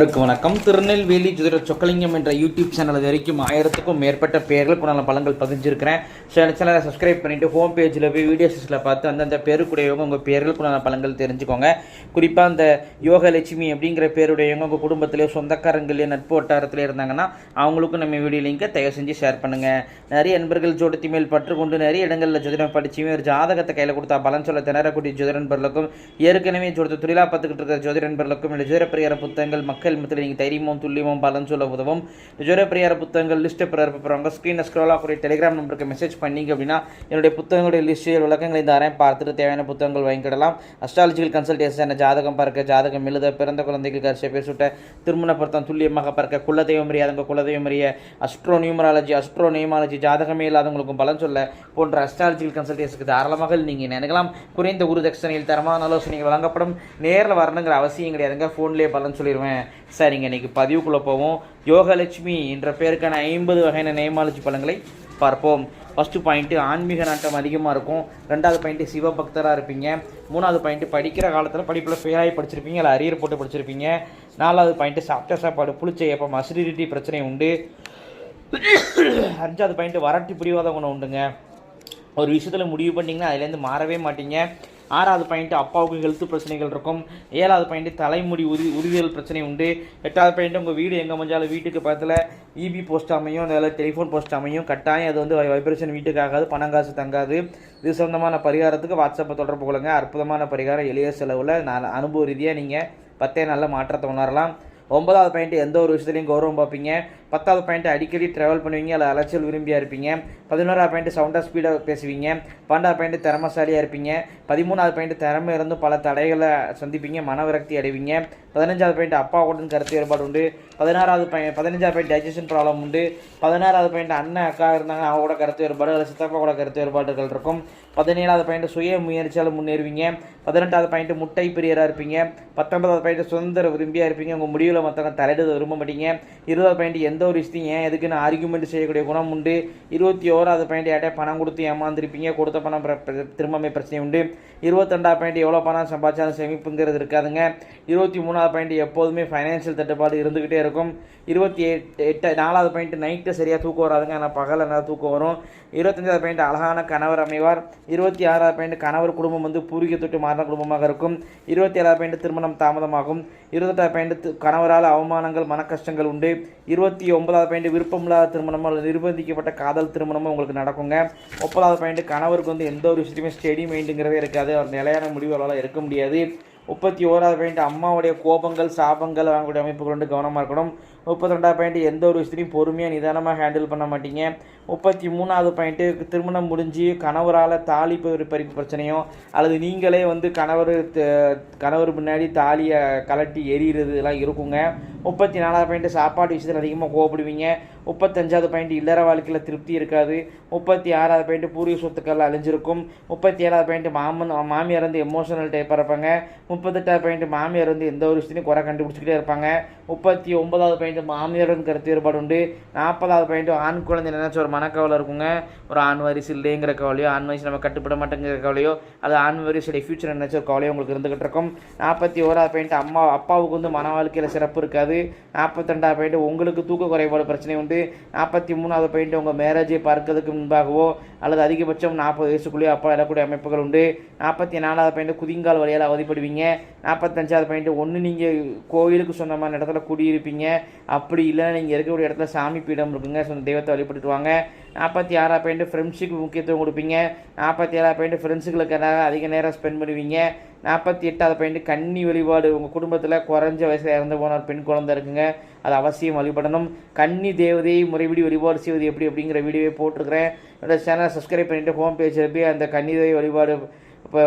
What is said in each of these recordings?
வணக்கம். திருநெல்வேலி ஜோதிட சொக்கலிங்கம் என்ற யூடியூப் சேனல் இது வரைக்கும் ஆயிரத்துக்கும் மேற்பட்ட பெயர்களுக்கு நான் பலங்கள் பதிஞ்சிருக்கிறேன். சேனல் சேனலை சப்ஸ்கிரைப் பண்ணிட்டு ஹோம் பேஜில் போய் வீடியோஸில் பார்த்து அந்தந்த பேருக்குடையவங்க உங்கள் பேர்கள் நான் பலங்கள் தெரிஞ்சுக்கோங்க. குறிப்பாக அந்த யோகலட்சுமி அப்படிங்கிற பேருடையவங்க உங்கள் குடும்பத்திலேயோ சொந்தக்காரங்களே நட்பு வட்டாரத்திலே இருந்தாங்கன்னா அவங்களுக்கும் நம்ம வீடியோ லிங்கை தயவு செஞ்சு ஷேர் பண்ணுங்கள் நிறைய நண்பர்கள் ஜோடத்தி மேல் பற்று கொண்டு நிறைய இடங்களில் ஜோதிடம் படிச்சுமே ஒரு ஜாதகத்தை கையில் கொடுத்தா பலன் சொல்ல திணறக்கூடிய ஜோதிட நண்பர்களுக்கும் ஏற்கனவே ஜோதிட தொழிலாக பார்த்துக்கிட்டு இருக்கிற ஜோதிட நண்பர்களுக்கும் இல்லை ஜோதிட பிரியார புத்தகங்கள் மக்கள் மத்தியில் நீங்கள் தைரியமும் துல்லியமும் பலன் சொல்ல உதவும். ஜோதிட பிரியார புத்தகங்கள் லிஸ்ட்டை பிறப்பிப்பாங்க ஸ்க்ரீனை ஸ்க்ரோல் ஆகக்கூடிய டெலிகிராம் நம்பருக்கு மெசேஜ் பண்ணீங்க அப்படின்னா என்னுடைய புத்தகங்களுடைய லிஸ்ட்டு விளக்கங்களை தாரேன் பார்த்துட்டு தேவையான புத்தகங்கள் வாங்கிக்கிடலாம். அஸ்ட்ராலஜிக்கல் கன்சல்டேஷன் ஜாதகம் பார்க்க ஜாதகம் எழுத பிறந்த குழந்தைகள் கரிசை பேசுட்ட திருமண பொருத்தம் துல்லியமாக பார்க்க குலதெய்வம் அறியாதவங்க குலதெய்வம் அறிய அஸ்ட்ரோ நியூமராலஜி அஸ்ட்ரோ நியூமாலஜி ஜாதகமே இல்லாதவங்களுக்கும் பலன் சொல்ல போன்ற அஸ்ட்ராலஜிக்கல் கன்சல்டேஷனுக்கு தாராளமாக நீங்கள் நினைக்கலாம் குறைந்த குரு தட்சணையில் தரமான ஆலோசனைகள் வழங்கப்படும். நேரில் வரணுங்கிற அவசியம் கிடையாதுங்க. ஃபோன்லேயே பலன் சொல்லிடுவேன் சரிங்க இன்னைக்கு பதிவுக்குள்ளே போவோம். யோகலட்சுமி என்ற பேருக்கான ஐம்பது வகையான நேமாலஜி பழங்களை பார்ப்போம். ஃபஸ்ட்டு பாயிண்ட்டு ஆன்மீக நாட்டம் அதிகமாக இருக்கும். ரெண்டாவது பாயிண்ட்டு சிவபக்தராக இருப்பீங்க. மூணாவது பாயிண்ட்டு படிக்கிற காலத்தில் படிப்பில் ஃபெயிலாகி படிச்சிருப்பீங்க. இல்லை அரியர் போட்டு படிச்சிருப்பீங்க. நாலாவது பாயிண்ட்டு சாப்பிட்ட சாப்பாடு புளிச்ச ஏப்பம் அசிடிட்டி பிரச்சனை உண்டு. அஞ்சாவது பாயிண்ட்டு வறட்சி புரியாத குணம் உண்டுங்க. ஒரு விஷயத்தில் முடிவு பண்ணிங்கன்னா அதுலேருந்து மாறவே மாட்டீங்க. ஆறாவது பாயிண்ட் அப்பாவுக்கு ஹெல்த் பிரச்சனைகள் இருக்கும். ஏழாவது பாயிண்ட் தலைமுடி உரி உறுதியல் பிரச்சனை உண்டு. எட்டாவது பாயிண்ட் உங்கள் வீடு எங்கே மஞ்சாலும் வீட்டுக்கு பக்கத்தில் இபி போஸ்ட் அமையும். அதில் டெலிஃபோன் போஸ்ட் அமையும். கட்டாயம் அது வந்து வைப்ரேஷன் வீட்டுக்கு ஆகாது பணம் காசு தங்காது. இது சொந்தமான பரிகாரத்துக்கு வாட்ஸ்அப்பை தொடர்பு கொள்ளுங்கள் அற்புதமான பரிகாரம் எளிய செலவில். நான் அனுபவ ரீதியாக நீங்கள் பத்தே நல்ல மாற்றத்தை உணரலாம். ஒன்பதாவது பாயிண்ட் எந்த ஒரு விஷயத்துலையும் கௌரவம் பார்ப்பீங்க. பத்தாவது பாயிண்ட் அடிக்கடி ட்ராவல் பண்ணுவீங்க அதில் அலைச்சல் விரும்பியாக இருப்பீங்க. பதினோராவது பாயிண்ட் சவுண்டாக ஸ்பீடாக பேசுவீங்க. பன்னெண்டாவது பாயிண்ட் திறமசாலியாக இருப்பீங்க. பதிமூணாவது பாயிண்ட் திறமை இருந்தும் பல தடைகளை சந்திப்பீங்க மன விரக்தி அடைவீங்க. பதினஞ்சாவது பாயிண்ட் அப்பாவுடன் கருத்து வேறுபாடு உண்டு. பதினாறாவது பாயிண்ட் பதினஞ்சாவது பாயிண்ட் டைஜஷன் ப்ராப்ளம் உண்டு. பதினாறாவது பாயிண்ட் அண்ணன் அக்கா இருந்தாங்க அவங்களோட கருத்து வேறுபாடு அதில் சித்தப்பா கூட கருத்து வேறுபாடுகள் இருக்கும். பதினேழாவது பாயிண்ட் சுய முயற்சியால் முன்னேறுவீங்க. பதினெட்டாவது பாயிண்ட் முட்டை பிரியராக இருப்பீங்க. பத்தொன்பதாவது பாயிண்ட் சுதந்திர விரும்பியாக இருப்பீங்க. உங்கள் முடிவில் மற்றவங்க தலையிட விரும்ப மாட்டீங்க. இருபதாவது பாயிண்ட் எந்த ஒரு விஷயத்தையும் ஏன் எதுக்குன்னு ஆர்குமெண்ட் செய்யக்கூடிய குணம் உண்டு. இருபத்தி ஓராவது பாயிண்ட் யார்ட்டே பணம் கொடுத்து ஏமாந்துருப்பீங்க? கொடுத்த பணம் திரும்பமே பிரச்சனை உண்டு. இருபத்தெண்டாவது பாயிண்ட் எவ்வளோ பணம் சம்பாதிச்சாலும் சேமிப்புங்கிறது இருக்காதுங்க. இருபத்தி மூணாவது பாயிண்ட் எப்போதுமே ஃபைனான்சியல் தட்டுப்பாடு இருந்துக்கிட்டே இருக்கும். இருபத்தி எட்டு எட்டு நாலாவது பாயிண்ட் நைட்டு சரியாக தூக்கம் வராதுங்க. ஆனால் பகல் நல்லா தூக்கம் வரும். இருபத்தஞ்சாவது பாயிண்ட் அழகான கணவர் அமைவார். இருபத்தி ஆறாவது பாயிண்ட் கணவர் குடும்பம் வந்து பூர்வீக தொட்டு மாறின குடும்பமாக இருக்கும். இருபத்தி ஏழாவது பாயிண்ட் திருமணம் தாமதமாகும். இருபத்தெட்டாவது பாயிண்ட் கணவரால் அவமானங்கள் மனக்கஷ்டங்கள் உண்டு. இருபத்தி ஒன்பதாவது பாயிண்ட் விருப்பமில்லாத திருமணமும் அல்லது நிர்பந்திக்கப்பட்ட காதல் திருமணமும் உங்களுக்கு நடக்குங்க. முப்பதாவது பாயிண்ட் கணவருக்கு வந்து எந்த ஒரு விஷயத்தையுமே ஸ்டெடி மைண்டுங்கிறதே இருக்காது. அவர் நிலையான முடிவு அவரால் இருக்க முடியாது. முப்பத்தி ஓராவது பாயிண்ட் அம்மாவுடைய கோபங்கள் சாபங்கள் வாங்கக்கூடிய அமைப்புகள் வந்து கவனமாக இருக்கணும். முப்பத்தி ரெண்டாவது பாயிண்ட் எந்த ஒரு விஷயத்தையும் பொறுமையாக நிதானமாக ஹேண்டில் பண்ண மாட்டீங்க. முப்பத்தி மூணாவது பாயிண்ட்டு திருமணம் முடிஞ்சு கணவரால் தாலி பறிப்பு பிரச்சனையோ அல்லது நீங்களே வந்து கணவர் கணவர் முன்னாடி தாலியை கலட்டி எறிகிறது இதெல்லாம் இருக்குங்க. முப்பத்தி நாலாவது பாயிண்ட் சாப்பாடு விஷயத்தில் அதிகமாக கோவப்படுவீங்க. முப்பத்தஞ்சாவது பாயிண்ட் இல்லற வாழ்க்கையில் திருப்தி இருக்காது. முப்பத்தி ஆறாவது பாயிண்ட் பூர்வீக சொத்துக்கள் அழிஞ்சிருக்கும். முப்பத்தி ஏழாவது பாயிண்ட் மாமன் மாமியார் வந்து எமோஷனல் டைப்பாக இருப்பாங்க. முப்பத்தெட்டாவது பாயிண்ட் மாமியார் வந்து எந்த ஒரு விஷயத்தையும் குறை கண்டுபிடிச்சிக்கிட்டே இருப்பாங்க. முப்பத்தி ஒன்பதாவது பாயிண்ட் மாமியாருடன் கருத்து வேறுபாடு உண்டு. நாற்பதாவது பாயிண்ட் ஆண் குழந்தை நினைச்ச ஒரு மனக்கவலை இருக்குங்க. ஒரு ஆண் வாரிசு இல்லைங்கிற கவலையோ ஆண் வயசு நம்ம கட்டுப்பட மாட்டேங்கிற கவலையோ அது ஆண் வாரிசுடைய ஃபியூச்சர் நினைச்ச ஒரு கவலையோ உங்களுக்கு இருந்துகிட்டு இருக்கும். நாற்பத்தி ஓராவது பாயிண்ட் அம்மா அப்பாவுக்கு வந்து மன வாழ்க்கையில் சிறப்பு இருக்காது. கிடையாது. நாற்பத்தெண்டாவது பாயிண்ட் உங்களுக்கு தூக்க குறைபாடு பிரச்சனை உண்டு. நாற்பத்தி மூணாவது பாயிண்ட் உங்கள் மேரேஜை பார்க்கறதுக்கு முன்பாகவோ அல்லது அதிகபட்சம் நாற்பது வயசுக்குள்ளேயோ அப்போ எழக்கூடிய அமைப்புகள் உண்டு. நாற்பத்தி நாலாவது பாயிண்ட் குதிங்கால் வழியால் அவதிப்படுவீங்க. நாற்பத்தஞ்சாவது பாயிண்ட் ஒன்று நீங்கள் கோயிலுக்கு சொந்தமான இடத்துல குடியிருப்பீங்க. அப்படி இல்லைன்னா நீங்கள் இருக்கக்கூடிய இடத்துல சாமி பீடம் இருக்குங்க. சொந்த தெய்வத்தை வழிபட்டுட்டு நாற்பத்தி ஆறாம் பாயிண்ட் ஃப்ரெண்ட்ஷிப் முக்கியத்துவம் கொடுப்பீங்க. நாற்பத்தி ஏழாம் பாயிண்ட் ஃப்ரெண்ட்ஸுகளுக்காக அதிக நேரம் ஸ்பெண்ட் பண்ணுவீங்க. நாற்பத்தி எட்டாவது பாயிண்ட் கன்னி வழிபாடு. உங்கள் குடும்பத்தில் குறைஞ்ச வயசில் இறந்து போன ஒரு பெண் குழந்தை இருக்குங்க. அது அவசியம் வழிபடணும். கன்னி தேவதையை முறைப்படி வழிபாடு செய்வது எப்படி அப்படிங்கிற வீடியோவை போட்டிருக்கிறேன். என்னோடய சேனலை சப்ஸ்கிரைப் பண்ணிவிட்டு ஹோம் பேஜில் போய் அந்த கன்னி தேவை வழிபாடு இப்போ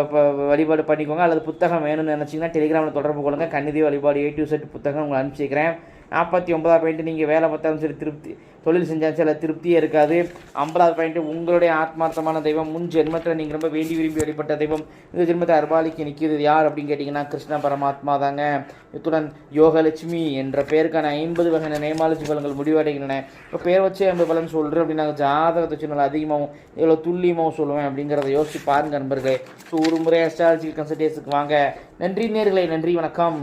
வழிபாடு பண்ணிக்கோங்க. அல்லது புத்தகம் வேணும்னு நினச்சிங்கன்னா டெலிகிராமில் தொடர்பு கொள்ளுங்கள் கன்னிதி வழிபாடு ஏ டு செட் புத்தகம் உங்களுக்கு அனுப்பிச்சிக்கிறேன் நாற்பத்தி ஒன்பதாவது பாயிண்ட் நீங்கள் வேலை பார்த்தாலும் சரி திருப்தி தொழில் செஞ்சாலும் சில திருப்தியே இருக்காது. ஐம்பதாவது பாயிண்ட் உங்களுடைய ஆத்மார்த்தமான தெய்வம் முன் ஜென்மத்தில் நீங்கள் ரொம்ப வேண்டி விரும்பி வழிபட்ட தெய்வம் இந்த ஜென்மத்தை அர்பாலிக்கு நிற்கிறது யார் அப்படின்னு கேட்டிங்கன்னா கிருஷ்ண பரமாத்மா தாங்க. இத்துடன் யோகலட்சுமி என்ற பெயருக்கான ஐம்பது வகையான நேமாலஜி பலன்கள் முடிவடைகின்றன. இப்போ பேர் வச்சு ஐம்பது பலன் சொல்கிறேன் அப்படின்னா நாங்கள் ஜாதகத்தை சொன்னால் அதிகமாகவும் எவ்வளோ துல்லியமாகவும் சொல்லுவேன் அப்படிங்கிறத யோசிச்சு பாருங்கள் நண்பர்களே. ஸோ ஒரு முறை அஸ்ட்ராலஜி கன்சல்டேஷனுக்கு வாங்க. நன்றி நேர்களை நன்றி வணக்கம்.